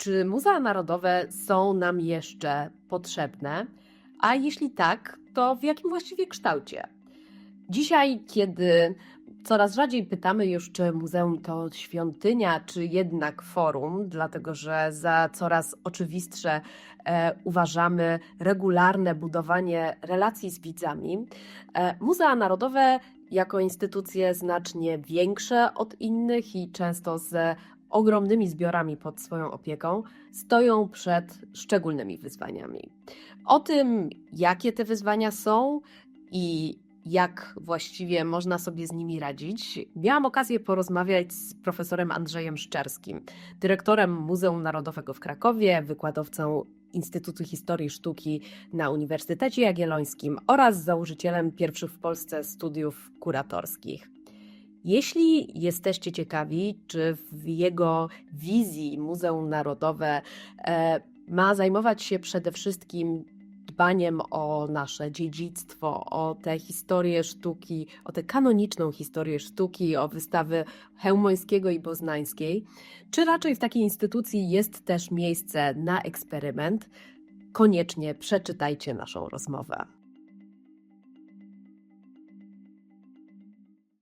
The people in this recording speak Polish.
Czy muzea narodowe są nam jeszcze potrzebne? A jeśli tak, to w jakim właściwie kształcie? Dzisiaj, kiedy coraz rzadziej pytamy już, czy muzeum to świątynia, czy jednak forum, dlatego że za coraz oczywistsze e, uważamy regularne budowanie relacji z widzami, e, muzea narodowe jako instytucje znacznie większe od innych i często z ogromnymi zbiorami pod swoją opieką, stoją przed szczególnymi wyzwaniami. O tym, jakie te wyzwania są i jak właściwie można sobie z nimi radzić, miałam okazję porozmawiać z profesorem Andrzejem Szczerskim, dyrektorem Muzeum Narodowego w Krakowie, wykładowcą Instytutu Historii Sztuki na Uniwersytecie Jagiellońskim oraz założycielem pierwszych w Polsce studiów kuratorskich. Jeśli jesteście ciekawi, czy w jego wizji Muzeum Narodowe e, ma zajmować się przede wszystkim dbaniem o nasze dziedzictwo, o tę historię sztuki, o tę kanoniczną historię sztuki, o wystawy Chełmońskiego i Boznańskiej, czy raczej w takiej instytucji jest też miejsce na eksperyment, koniecznie przeczytajcie naszą rozmowę.